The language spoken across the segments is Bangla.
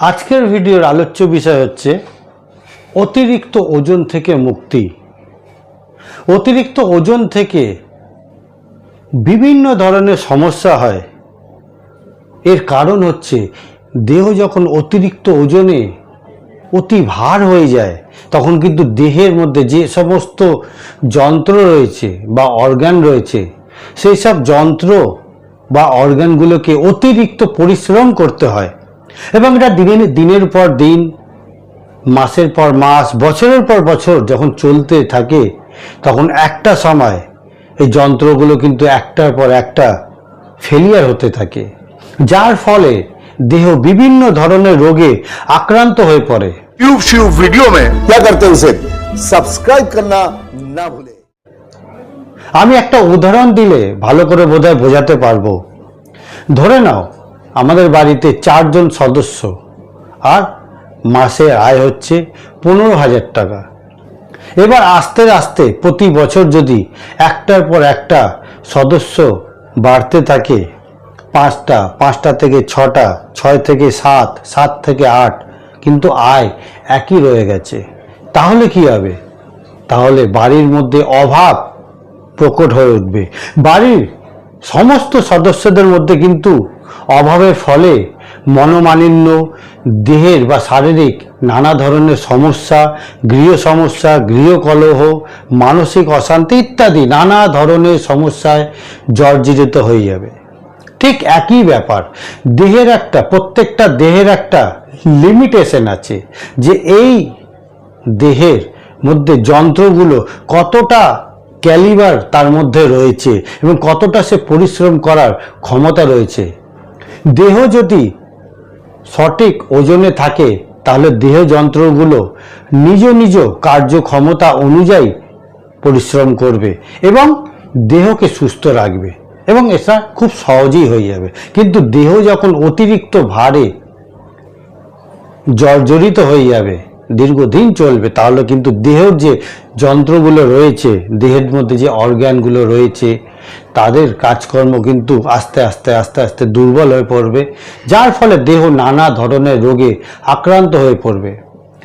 আজকের ভিডিওর আলোচ্য বিষয় হচ্ছে অতিরিক্ত ওজন থেকে মুক্তি। অতিরিক্ত ওজন থেকে বিভিন্ন ধরনের সমস্যা হয়। এর কারণ হচ্ছে দেহ যখন অতিরিক্ত ওজনে অতি ভার হয়ে যায়, তখন কিন্তু দেহের মধ্যে যে সমস্ত যন্ত্র রয়েছে বা অর্গান রয়েছে, সেই সব যন্ত্র বা অর্গানগুলোকে অতিরিক্ত পরিশ্রম করতে হয়। এবং এটা দিনের দিনের পর দিন মাসের পর মাস বছরের পর বছর যখন চলতে থাকে তখন একটা সময় এই যন্ত্রগুলো কিন্তু একটার পর একটা ফেলিয়ার হতে থাকে যার ফলে দেহ বিভিন্ন ধরনের রোগে আক্রান্ত হয়ে পড়ে ट्यूब श्यूब वीडियो में क्या करते हैं उसे सब्सक्राइब करना ना भूलें আমি একটা উদাহরণ দিলে ভালো করে বোধহয় বোঝাতে পারবো ধরে নাও আমাদের বাড়িতে চারজন সদস্য আর মাসে আয় হচ্ছে পনেরো হাজার টাকা। এবার আস্তে আস্তে প্রতি বছর যদি একটার পর একটা সদস্য বাড়তে থাকে, পাঁচটা পাঁচটা থেকে ছটা, ছয় থেকে সাত সাত থেকে আট, কিন্তু আয় একই রয়ে গেছে। তাহলে কি হবে? তাহলে বাড়ির মধ্যে অভাব প্রকট হয়ে উঠবে। বাড়ির সমস্ত সদস্যদের মধ্যে কিন্তু অভাবের ফলে মনোমালিন্য, দেহের বা শারীরিক নানা ধরনের সমস্যা, গৃহ সমস্যা গৃহকলহ মানসিক অশান্তি ইত্যাদি নানা ধরনের সমস্যায় জর্জরিত হয়ে যাবে। ঠিক একই ব্যাপার, দেহের একটা, প্রত্যেকটা দেহের একটা লিমিটেশন আছে যে এই দেহের মধ্যে যন্ত্রগুলো কতটা ক্যালিবার তার মধ্যে রয়েছে এবং কতটা সে পরিশ্রম করার ক্ষমতা রয়েছে। দেহ যদি সঠিক ওজনে থাকে, তাহলে দেহ যন্ত্রগুলো নিজ নিজ কার্যক্ষমতা অনুযায়ী পরিশ্রম করবে এবং দেহকে সুস্থ রাখবে এবং এটা খুব সহজেই হয়ে যাবে। কিন্তু দেহ যখন অতিরিক্ত ভারে জর্জরিত হয়ে যাবে দীর্ঘদিন চলবে, তাহলে কিন্তু দেহের যে যন্ত্রগুলো রয়েছে, দেহের মধ্যে যে অর্গ্যানগুলো রয়েছে, তাদের কাজকর্ম কিন্তু আস্তে আস্তে আস্তে আস্তে দুর্বল হয়ে পড়বে, যার ফলে দেহ নানা ধরনের রোগে আক্রান্ত হয়ে পড়বে।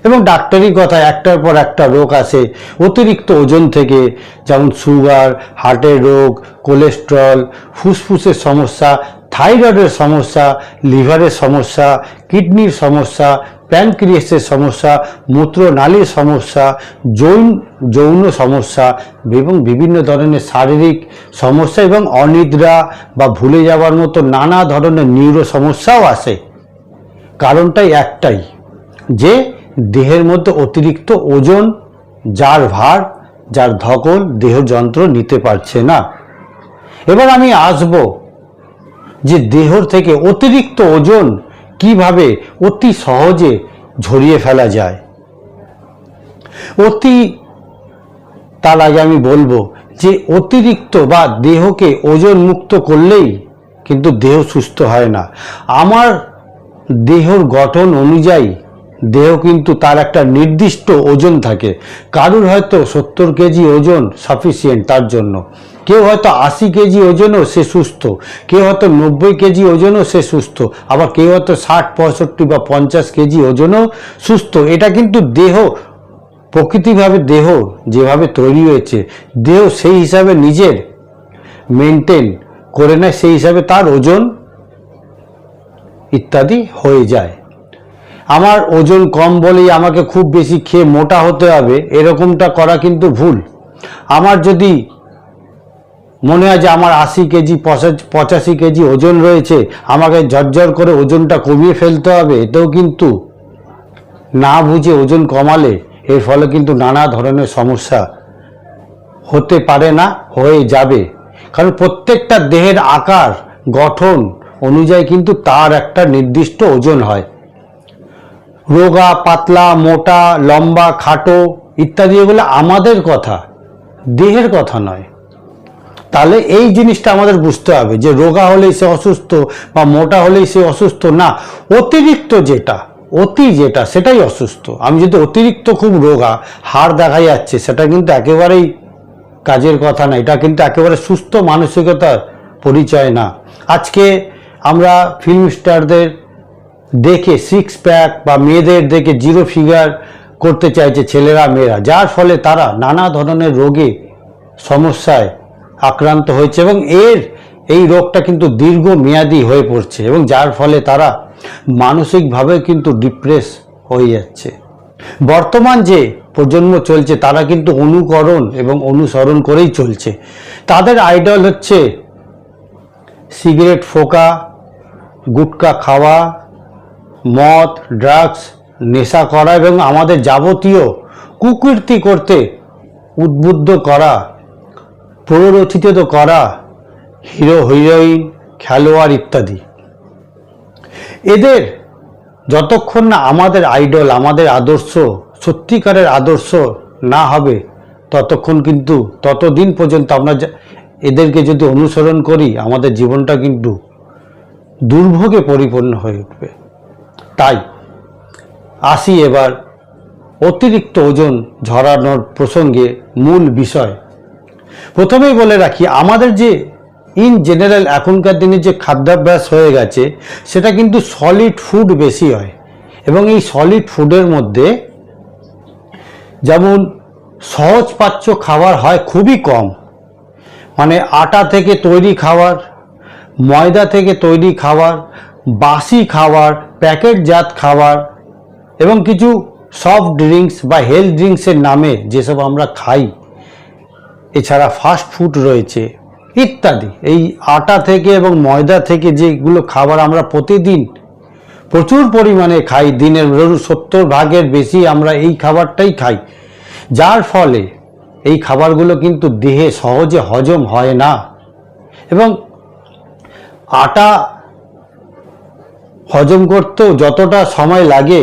এবং ডাক্তারি কথা একটার পর একটা রোগ আসে, অতিরিক্ত ওজন থেকে, যেমন সুগার, হার্টের রোগ, কোলেস্ট্রল, ফুসফুসের সমস্যা, থাইরয়েডের সমস্যা, লিভারের সমস্যা, কিডনির সমস্যা প্যানক্রিয়াসের সমস্যা, মূত্রনালীর সমস্যা, যৌন যৌন সমস্যা এবং বিভিন্ন ধরনের শারীরিক সমস্যা এবং অনিদ্রা বা ভুলে যাওয়ার মতো নানা ধরনের নিউরো সমস্যাও আসে কারণটাই একটাই, যে দেহের মধ্যে অতিরিক্ত ওজন, যার ভার, যার ধকল দেহ যন্ত্র নিতে পারছে না। এবার আমি আসব যে দেহর থেকে অতিরিক্ত ওজন কীভাবে অতি সহজে ঝরিয়ে ফেলা যায়? অতি, তার আগে আমি বলব যে অতিরিক্ত বা দেহকে ওজন মুক্ত করলেই কিন্তু দেহ সুস্থ হয় না। আমার দেহর গঠন অনুযায়ী দেহ কিন্তু তার একটা নির্দিষ্ট ওজন থাকে। কারুর হয়তো সত্তর কেজি ওজন সাফিসিয়েন্ট তার জন্য। কেউ হয়তো আশি কেজি ওজনও সে সুস্থ, কেউ হয়তো নব্বই কেজি ওজনও সে সুস্থ, আবার কেউ হয়তো ষাট, পঁয়ষট্টি বা পঞ্চাশ কেজি ওজনও সুস্থ। এটা কিন্তু দেহ, প্রকৃতিভাবে দেহ যেভাবে তৈরি হয়েছে, দেহ সেই হিসাবে নিজের মেনটেন করে নেয়, সেই হিসাবে তার ওজন ইত্যাদি হয়ে যায়। আমার ওজন কম বলেই আমাকে খুব বেশি খেয়ে মোটা হতে হবে, এরকমটা করা কিন্তু ভুল। আমার যদি মনে হয় যে আমার আশি কেজি পঁচা- পঁচাশি কেজি ওজন রয়েছে? আমাকে ঝরঝর করে ওজনটা কমিয়ে ফেলতে হবে, এতেও কিন্তু না বুঝে ওজন কমালে এর ফলে কিন্তু নানা ধরনের সমস্যা হতে পারে না, হয়ে যাবে। কারণ প্রত্যেকটা দেহের আকার, গঠন অনুযায়ী কিন্তু তার একটা নির্দিষ্ট ওজন হয়। রোগা, পাতলা, মোটা, লম্বা, খাটো ইত্যাদি এগুলো আমাদের কথা, দেহের কথা নয়। তাহলে এই জিনিসটা আমাদের বুঝতে হবে যে রোগা হলেই সে অসুস্থ বা মোটা হলেই সে অসুস্থ, না, অতিরিক্ত যেটা, অতি যেটা, সেটাই অসুস্থ। আমি যদি অতিরিক্ত খুব রোগা, হাড় দেখা যাচ্ছে, সেটা কিন্তু একেবারেই কাজের কথা না, এটা কিন্তু একেবারে সুস্থ মানসিকতার পরিচয় না। আজকে আমরা ফিল্ম স্টারদের দেখে সিক্স প্যাক বা মেয়েদের দেখে জিরো ফিগার করতে চাইছে ছেলেরা, মেয়েরা, যার ফলে তারা নানা ধরনের রোগে, সমস্যায় আক্রান্ত হয়েছে এবং এর এই রোগটা কিন্তু দীর্ঘ মেয়াদী হয়ে পড়ছে এবং যার ফলে তারা মানসিকভাবে কিন্তু ডিপ্রেস হয়ে যাচ্ছে। বর্তমান যে প্রজন্ম চলছে, তারা কিন্তু অনুকরণ এবং অনুসরণ করেই চলছে। তাদের আইডল হচ্ছে সিগারেট ফোকা, গুটকা খাওয়া, মদ ড্রাগস নেশা করা এবং আমাদের যাবতীয় কুকীর্তি করতে উদ্বুদ্ধ করা প্ররোচিত করা, হিরো হিরোইন খেলোয়াড় ইত্যাদি। এদের যতক্ষণ না আমাদের আইডল আমাদের আদর্শ, সত্যিকারের আদর্শ না হবে, ততক্ষণ কিন্তু, ততদিন পর্যন্ত আমরা এদেরকে যদি অনুসরণ করি, আমাদের জীবনটা কিন্তু দুর্ভোগে পরিপূর্ণ হয়ে উঠবে। তাই, আসি এবার অতিরিক্ত ওজন ঝরানোর প্রসঙ্গে মূল বিষয়। প্রথমেই বলে রাখি, আমাদের যে ইন জেনারেল এখনকার দিনে যে খাদ্যাভ্যাস হয়ে গেছে, সেটা কিন্তু সলিড ফুড বেশি হয়। এবং এই সলিড ফুডের মধ্যে যেমন সহজ পাচ্য খাবার হয় খুবই কম। মানে আটা থেকে তৈরি খাবার, ময়দা থেকে তৈরি খাবার, বাসি খাবার, প্যাকেটজাত খাবার এবং কিছু সফট ড্রিঙ্কস বা হেলথ ড্রিঙ্কসের নামে যেসব আমরা খাই। এছাড়া ফাস্ট ফুড রয়েছে, ইত্যাদি। এই আটা থেকে এবং ময়দা থেকে যেগুলো খাবার আমরা প্রতিদিন প্রচুর পরিমাণে খাই, দিনের সত্তর ভাগের বেশি আমরা এই খাবারটাই খাই। যার ফলে এই খাবারগুলো কিন্তু দেহে সহজে হজম হয় না। এবং আটা হজম করতেও যতটা সময় লাগে,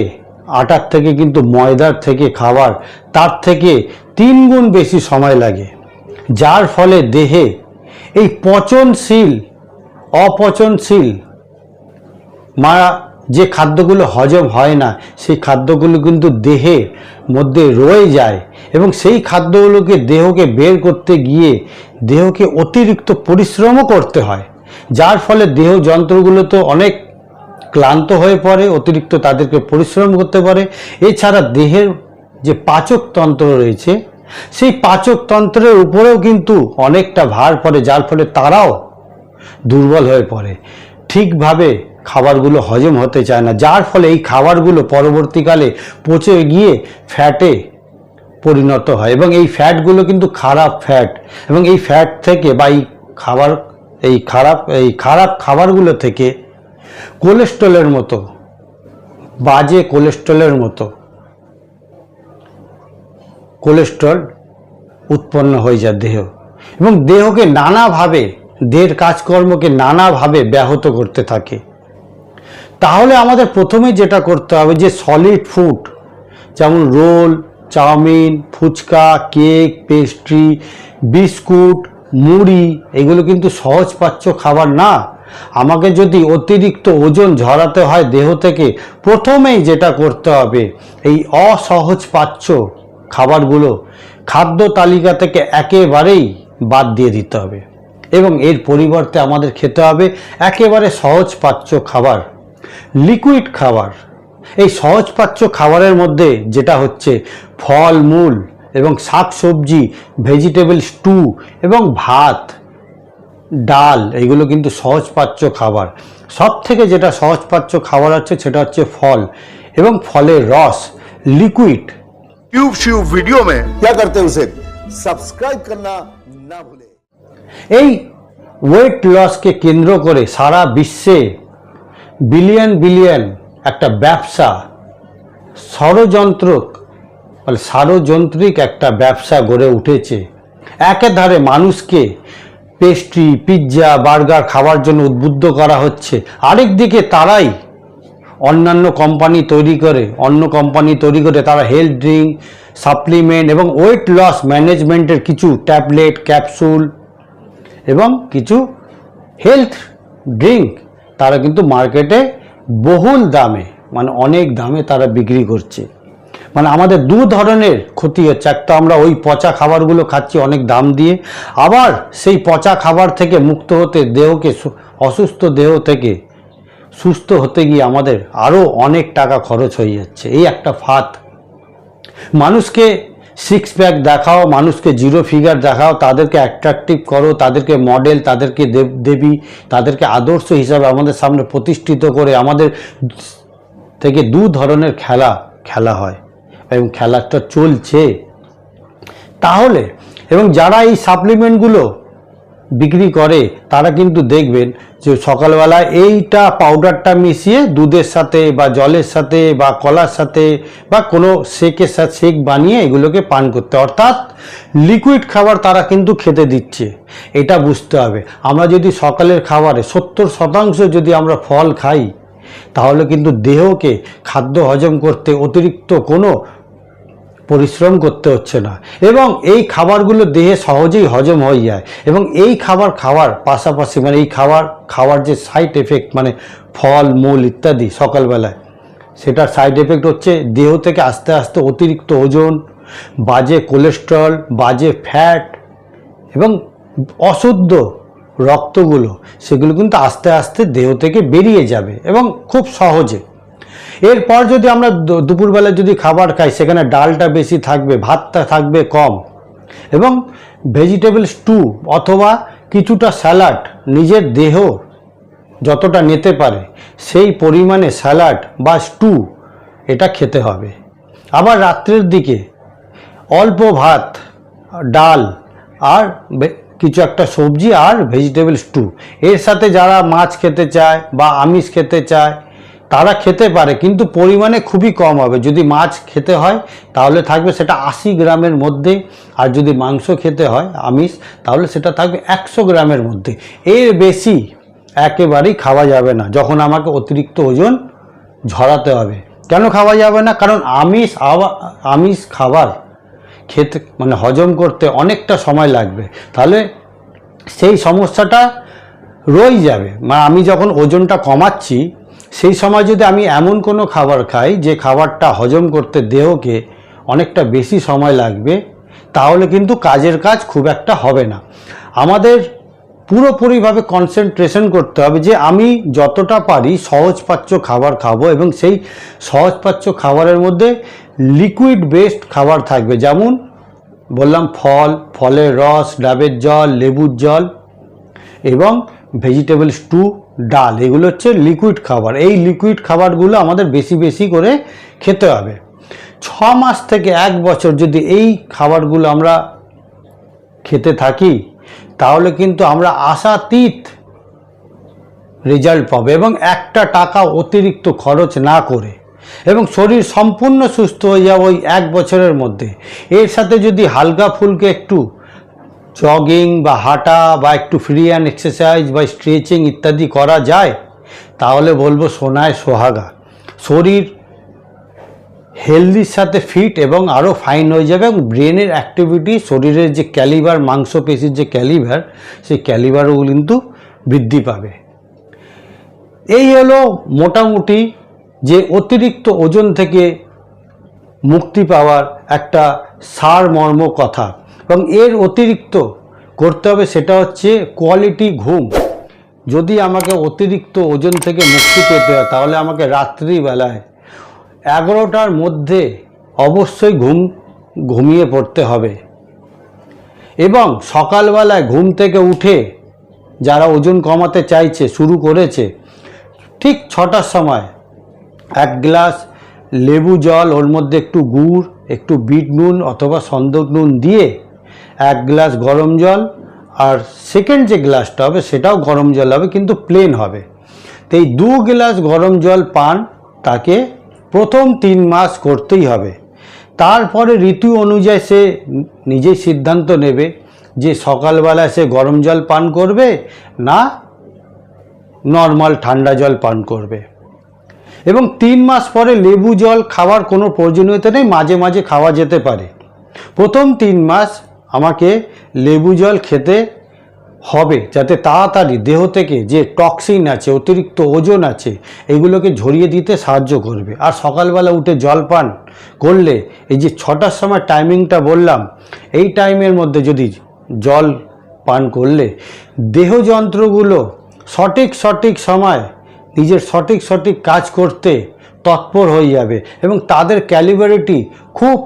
আটার থেকে কিন্তু ময়দার থেকে খাবার, তার থেকে তিন গুণ বেশি সময় লাগে। যার ফলে দেহে এই পচনশীল, অপচনশীল মা যে খাদ্যগুলো হজম হয় না, সেই খাদ্যগুলো কিন্তু দেহের মধ্যে রয়ে যায় এবং সেই খাদ্যগুলোকে দেহকে বের করতে গিয়ে দেহকে অতিরিক্ত পরিশ্রমও করতে হয়। যার ফলে দেহ যন্ত্রগুলো তো অনেক ক্লান্ত হয়ে পড়ে, অতিরিক্ত তাদেরকে পরিশ্রম করতে পারে। এছাড়া দেহের যে পাচক তন্ত্র রয়েছে সেই পাচক তন্ত্রের উপরেও কিন্তু অনেকটা ভার পড়ে, যার ফলে তারাও দুর্বল হয়ে পড়ে। ঠিকভাবে খাবারগুলো হজম হতে চায় না, যার ফলে এই খাবারগুলো পরবর্তীকালে পচে গিয়ে ফ্যাটে পরিণত হয় এবং এই ফ্যাটগুলো কিন্তু খারাপ ফ্যাট এবং এই ফ্যাট থেকে বা এই খাবার, এই খারাপ এই খারাপ খাবারগুলো থেকে কোলেস্ট্রলের মতো, বাজে কোলেস্ট্রলের মতো কোলেস্ট্রল উৎপন্ন হয়ে যায় দেহ। এবং দেহকে নানাভাবে, দেহের কাজকর্মকে নানাভাবে ব্যাহত করতে থাকে। তাহলে আমাদের প্রথমে যেটা করতে হবে যে সলিড ফুড যেমন roll, chowmein, phuchka, cake pastry biscuit, মুড়ি, এগুলো কিন্তু সহজপাচ্য খাবার না। আমাকে যদি অতিরিক্ত ওজন ঝরাতে হয় দেহ থেকে, প্রথমেই যেটা করতে হবে, এই অসহজপাচ্য খাবারগুলো খাদ্য তালিকা থেকে একেবারেই বাদ দিয়ে দিতে হবে এবং এর পরিবর্তে আমাদের খেতে হবে একেবারে সহজপাচ্য খাবার লিকুইড খাবার। এই সহজপাচ্য খাবারের মধ্যে যেটা হচ্ছে ফল মূল এবং শাক সবজি ভেজিটেবল স্টু এবং ভাত, ডাল, এগুলো কিন্তু সহজপাচ্য খাবার। সব থেকে যেটা সহজপাচ্য খাবার হচ্ছে সেটা হচ্ছে ফল এবং ফলের রস লিকুইড ट्यूब श्यू वीडियो में क्या करते हैं उसे सब्सक्राइब करना ना भूलें এই ওয়েট লসকে কেন্দ্র করে সারা বিশ্বে বিলিয়ন বিলিয়ন একটা ব্যবসা ষড়যন্ত্র মানে ষড়যন্ত্রিক একটা ব্যবসা গড়ে উঠেছে একেধারে মানুষকে পেস্ট্রি পিৎজা বার্গার খাওয়ার জন্য উদ্বুদ্ধ করা হচ্ছে আরেক দিকে তারাই অন্যান্য কোম্পানি তৈরি করে, অন্য কোম্পানি তৈরি করে তারা হেলথ ড্রিঙ্ক সাপ্লিমেন্ট এবং ওয়েট লস ম্যানেজমেন্টের কিছু ট্যাবলেট ক্যাপসুল এবং কিছু হেলথ ড্রিঙ্ক তারা কিন্তু মার্কেটে বহুল দামে মানে অনেক দামে তারা বিক্রি করছে। মানে আমাদের দু ধরনের ক্ষতি হচ্ছে একটা আমরা ওই পচা খাবারগুলো খাচ্ছি অনেক দাম দিয়ে, আবার সেই পচা খাবার থেকে মুক্ত হতে, দেহকে অসুস্থ দেহ থেকে সুস্থ হতে গিয়ে আমাদের আরও অনেক টাকা খরচ হয়ে যাচ্ছে। এই একটা ফাঁদ। মানুষকে সিক্স প্যাক দেখাও, মানুষকে জিরো ফিগার দেখাও, তাদেরকে অ্যাট্রাকটিভ করো, তাদেরকে মডেল তাদেরকে দেব, দেবী, তাদেরকে আদর্শ হিসাবে আমাদের সামনে প্রতিষ্ঠিত করে আমাদের থেকে দু ধরনের খেলা খেলা হয় এবং খেলাটা চলছে। তাহলে এবং যারা এই সাপ্লিমেন্টগুলো বিক্রি করে, তারা কিন্তু দেখবেন যে সকালবেলা এইটা পাউডারটা মিশিয়ে দুধের সাথে বা জলের সাথে বা কলার সাথে বা কোনো শেকের সাথে শেক বানিয়ে এগুলোকে পান করতে অর্থাৎ লিকুইড খাবার তারা কিন্তু খেতে দিচ্ছে। এটা বুঝতে হবে। আমরা যদি সকালের খাবারে সত্তর শতাংশ যদি আমরা ফল খাই, তাহলে কিন্তু দেহকে খাদ্য হজম করতে অতিরিক্ত কোনো পরিশ্রম করতে হচ্ছে না। এবং এই খাবারগুলো দেহে সহজেই হজম হয়ে যায়। এবং এই খাবার খাওয়ার পাশাপাশি মানে এই খাবার খাওয়ার যে সাইড এফেক্ট মানে ফল, মূল ইত্যাদি সকালবেলায়, সেটার সাইড এফেক্ট হচ্ছে দেহ থেকে আস্তে আস্তে অতিরিক্ত ওজন, বাজে কোলেস্ট্রল বাজে ফ্যাট এবং অশুদ্ধ রক্তগুলো, সেগুলো কিন্তু আস্তে আস্তে দেহ থেকে বেরিয়ে যাবে এবং খুব সহজে। এরপর যদি আমরা দুপুরবেলা যদি খাবার খাই, সেখানে ডালটা বেশি থাকবে, ভাতটা থাকবে কম। এবং ভেজিটেবল স্টু অথবা কিছুটা স্যালাড নিজের দেহ যতটা নিতে পারে, সেই পরিমাণে স্যালাড বা স্টু এটা খেতে হবে। আবার রাত্রের দিকে অল্প ভাত, ডাল আর কিছু একটা সবজি আর ভেজিটেবল স্টু এর সাথে যারা মাছ খেতে চায় বা আমিষ খেতে চায় তারা খেতে পারে, কিন্তু পরিমাণে খুবই কম হবে। যদি মাছ খেতে হয়, তাহলে থাকবে সেটা আশি গ্রামের মধ্যে, আর যদি মাংস খেতে হয়, আমিষ, তাহলে সেটা থাকবে একশো গ্রামের মধ্যে। এর বেশি একেবারেই খাওয়া যাবে না, যখন আমাকে অতিরিক্ত ওজন ঝরাতে হবে। কেন খাওয়া যাবে না? কারণ আমিষ আমিষ খাবার খেতে মানে হজম করতে অনেকটা সময় লাগবে। তাহলে সেই সমস্যাটা রয়ে যাবে। মানে আমি যখন ওজনটা কমাচ্ছি সেই সময় যদি আমি এমন কোনো খাবার খাই যে খাবারটা হজম করতে দেহকে অনেকটা বেশি সময় লাগবে, তাহলে কিন্তু কাজের কাজ খুব একটা হবে না। আমাদের পুরোপুরিভাবে কনসেন্ট্রেশন করতে হবে যে আমি যতটা পারি সহজপাচ্য খাবার খাব এবং সেই সহজপাচ্য খাবারের মধ্যে লিকুইড বেসড খাবার থাকবে। যেমন বললাম ফল, ফলের রস, ডাবের জল, লেবুর জল এবং ভেজিটেবল স্টু ডাল, এগুলো হচ্ছে লিকুইড খাবার। এই লিকুইড খাবারগুলো আমাদের বেশি বেশি করে খেতে হবে। ছ মাস থেকে এক বছর যদি এই খাবারগুলো আমরা খেতে থাকি, তাহলে কিন্তু আমরা আশাতীত রেজাল্ট পাবে এবং একটা টাকা অতিরিক্ত খরচ না করে এবং শরীর সম্পূর্ণ সুস্থ হয়ে যাবে ওই এক বছরের মধ্যে। এর সাথে যদি হালকা ফুলকে একটু জগিং বা হাঁটা বা একটু ফ্রি অ্যান্ড এক্সারসাইজ বা স্ট্রেচিং ইত্যাদি করা যায়, তাহলে বলব সোনায় সোহাগা। শরীর হেলদির সাথে ফিট এবং আরও ফাইন হয়ে যাবে এবং ব্রেনের অ্যাক্টিভিটি শরীরের যে ক্যালিভার মাংসপেশির যে ক্যালিভার সেই ক্যালিভারও কিন্তু বৃদ্ধি পাবে। এই হলো মোটামুটি যে অতিরিক্ত ওজন থেকে মুক্তি পাওয়ার একটা সারমর্ম কথা। এবং এর অতিরিক্ত করতে হবে সেটা হচ্ছে কোয়ালিটি ঘুম। যদি আমাকে অতিরিক্ত ওজন থেকে মুক্তি পেতে হয়, তাহলে আমাকে রাত্রিবেলায় এগারোটার মধ্যে অবশ্যই ঘুম, ঘুমিয়ে পড়তে হবে। এবং সকালবেলায় ঘুম থেকে উঠে যারা ওজন কমাতে চাইছে, শুরু করেছে, ঠিক ছটার সময় এক গ্লাস লেবু জল, ওর মধ্যে একটু গুড়, একটু বিট নুন অথবা সন্দক নুন দিয়ে এক গ্লাস গরম জল আর সেকেন্ড যে গ্লাসটা হবে সেটাও গরম জল হবে, কিন্তু প্লেন হবে। তো এই দু গ্লাস গরম জল পান, তাকে প্রথম তিন মাস করতেই হবে। তারপরে ঋতু অনুযায়ী সে নিজেই সিদ্ধান্ত নেবে যে সকালবেলা সে গরম জল পান করবে না নর্মাল ঠান্ডা জল পান করবে। এবং তিন মাস পরে লেবু জল খাওয়ার কোনো প্রয়োজনীয়তা নেই, মাঝে মাঝে খাওয়া যেতে পারে। প্রথম তিন মাস আমাকে লেবু জল খেতে হবে যাতে তাড়াতাড়ি দেহ থেকে যে টক্সিন আছে, অতিরিক্ত ওজন আছে, এগুলোকে ঝরিয়ে দিতে সাহায্য করবে। আর সকালবেলা উঠে জল পান করলে এই যে ছটার সময় টাইমিংটা বললাম, এই টাইমের মধ্যে যদি জল পান করলে দেহ যন্ত্রগুলো সঠিক সঠিক সময় নিজের সঠিক সঠিক কাজ করতে তৎপর হয়ে যাবে এবং তাদের ক্যালিবারিটি খুব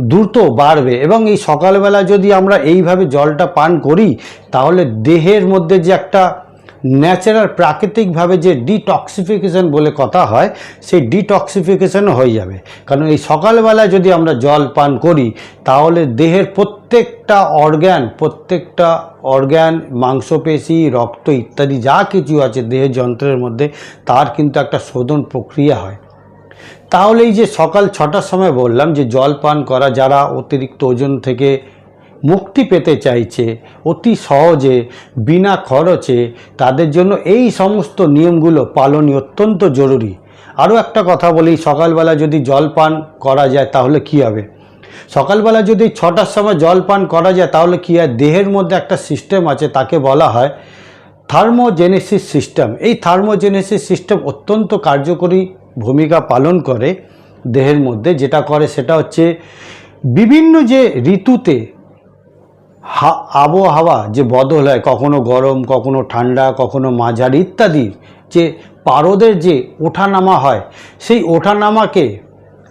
দ্রুত বাড়বে এবং এই সকালবেলা যদি আমরা এইভাবে জলটা পান করি, তাহলে দেহের মধ্যে যে একটা ন্যাচারাল প্রাকৃতিকভাবে যে ডিটক্সিফিকেশন বলে কথা হয়, সেই ডিটক্সিফিকেশনও হয়ে যাবে। কারণ এই সকালবেলা যদি আমরা জল পান করি, তাহলে দেহের প্রত্যেকটা অর্গ্যান প্রত্যেকটা অর্গ্যান, মাংসপেশি, রক্ত ইত্যাদি যা কিছু আছে দেহের যন্ত্রের মধ্যে, তার কিন্তু একটা শোধন প্রক্রিয়া হয়। তাহলে এই যে সকাল ছটার সময় বললাম যে জল পান করা, যারা অতিরিক্ত ওজন থেকে মুক্তি পেতে চাইছে, অতি সহজে, বিনা খরচে, তাদের জন্য এই সমস্ত নিয়মগুলো পালনই অত্যন্ত জরুরি। আরও একটা কথা বলি, সকালবেলা যদি জল পান করা যায় তাহলে কি হবে? সকালবেলা যদি ছটার সময় জল পান করা যায় তাহলে কি হয়? দেহের মধ্যে একটা সিস্টেম আছে, তাকে বলা হয় থার্মোজেনেসিস সিস্টেম। এই থার্মোজেনেসিস সিস্টেম অত্যন্ত কার্যকরী ভূমিকা পালন করে দেহের মধ্যে, যেটা করে সেটা হচ্ছে বিভিন্ন যে ঋতুতে আবহাওয়া যে বদল হয়, কখনো গরম, কখনো ঠান্ডা, কখনো মাঝারি ইত্যাদি, যে পারদের যে ওঠানামা হয়, সেই ওঠানামাকে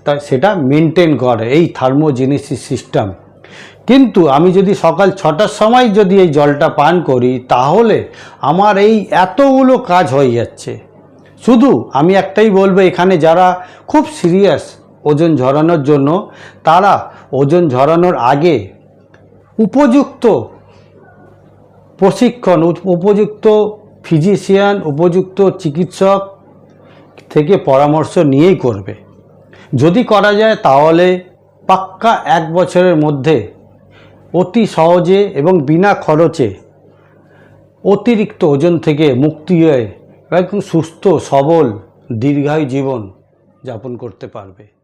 তা, সেটা মেনটেন করে এই থার্মোজেনেসিস সিস্টেম। কিন্তু আমি যদি সকাল ছটার সময় যদি এই জলটা পান করি, তাহলে আমার এই এতগুলো কাজ হয়ে যাচ্ছে। শুধু আমি একটাই বলব, এখানে যারা খুব সিরিয়াস ওজন ঝরানোর জন্য, তারা ওজন ঝরানোর আগে উপযুক্ত প্রশিক্ষণ উপযুক্ত ফিজিশিয়ান, উপযুক্ত চিকিৎসক থেকে পরামর্শ নিয়েই করবে। যদি করা যায়, তাহলে পাক্কা এক বছরের মধ্যে অতি সহজে এবং বিনা খরচে অতিরিক্ত ওজন থেকে মুক্তি হয়ে একদম সুস্থ, সবল, দীর্ঘায়ু জীবন যাপন করতে পারবে।